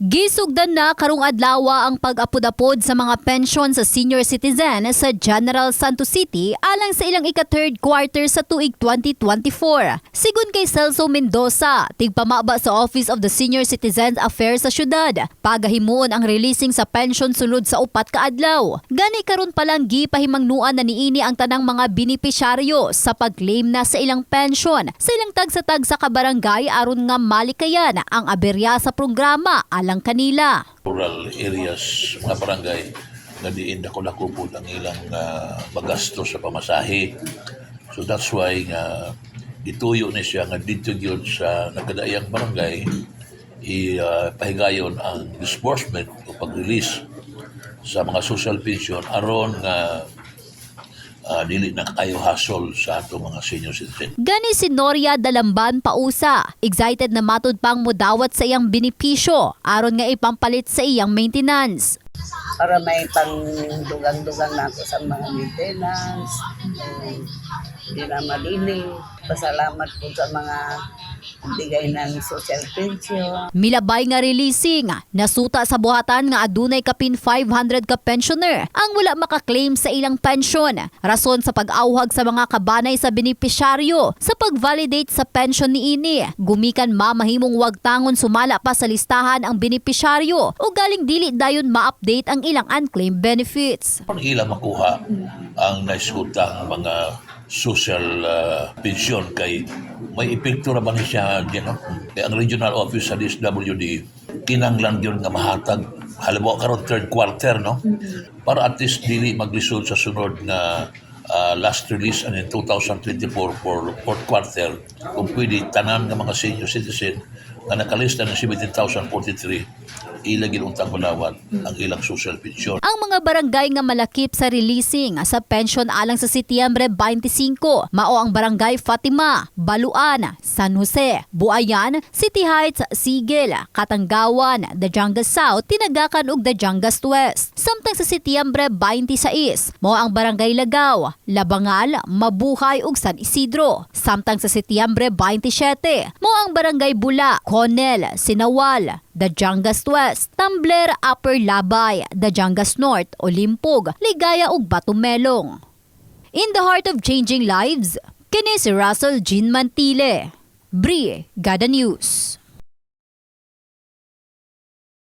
Gisugdan na karong adlaw ang pag-apod-apod sa mga pensyon sa senior citizen sa General Santos City alang sa ilang ika-third quarter sa tuig 2024. Sigun kay Celso Mendoza, tigpamaba sa Office of the Senior Citizens Affairs sa syudad, pagahimuon ang releasing sa pension sulod sa upat ka adlaw. Gani karon palang gipahimangnuan na niini ang tanang mga benepisyaryo sa pag-claim na sa ilang pension sa ilang tag-sa-tag sa kabarangay aron nga malikayan ang aberya sa programa alang kanila. rural areas, mga barangay, nga diin dako dako po ang ilang uh, magasto sa pamasahe. So that's why nga ituyo ni siya nga dito gyud sa nagkadaiyang barangay ipahigayon ang disbursement o pag-release sa mga social pension aron nga ah, dili na kayo hasol sa ato mga senior citizen. Gani si Noria Dalamban pausa, excited na matud pang mudawat sa iyang benepisyo aron nga ipampalit sa iyang maintenance. para may pang-dugang-dugang nato sa mga maintenance, hindi na malining. Pasalamat po sa mga bigay ng social pension. Milabay nga releasing, nasuta sa buhatan nga adunay kapin 500 ka pensioner ang wala makaklaim sa ilang pensyon. Rason sa pag-auhag sa mga kabanay sa benepisyaryo sa pag-validate sa pension ni ini. Gumikan mamahimong wag tangon sumala pa sa listahan ang benepisyaryo o galing dili dayon ma-update ang ilang unclaimed benefits. Paano ila makuha ang naisutang mga social uh, pension. Kay may epekto ra ba ni siya you know? Kaya ang regional office sa DSWD kinanglan yun nga mahatag halimbawa karon third quarter no? Para at least dili maglisod sa sunod na uh, last release and in 2024 for fourth quarter kung pwede tanan nga mga senior citizen na nakalista ng 17,043 ilagin untang kulawat ang ilang social pension Ang mga barangay nga malakip sa releasing sa pension alang sa Setyembre 25 mao ang barangay Fatima, Baluan, San Jose, Buayan, City Heights, Sigel, Katanggawan, Dajangas South, Tinagakan ug Dajangas West. Samtang sa Setyembre 26 mao ang barangay Lagaw, Labangal, Mabuhay ug San Isidro. Samtang sa Setyembre 27 mao ang barangay Bula, Conel, Sinawal, Dajangas West, Tumbler, Upper Labay, Dajangas North, Olimpog, Ligaya ug Batumelong. In the heart of changing lives, kini si Russell Jean Mantile. Brie, Gada News.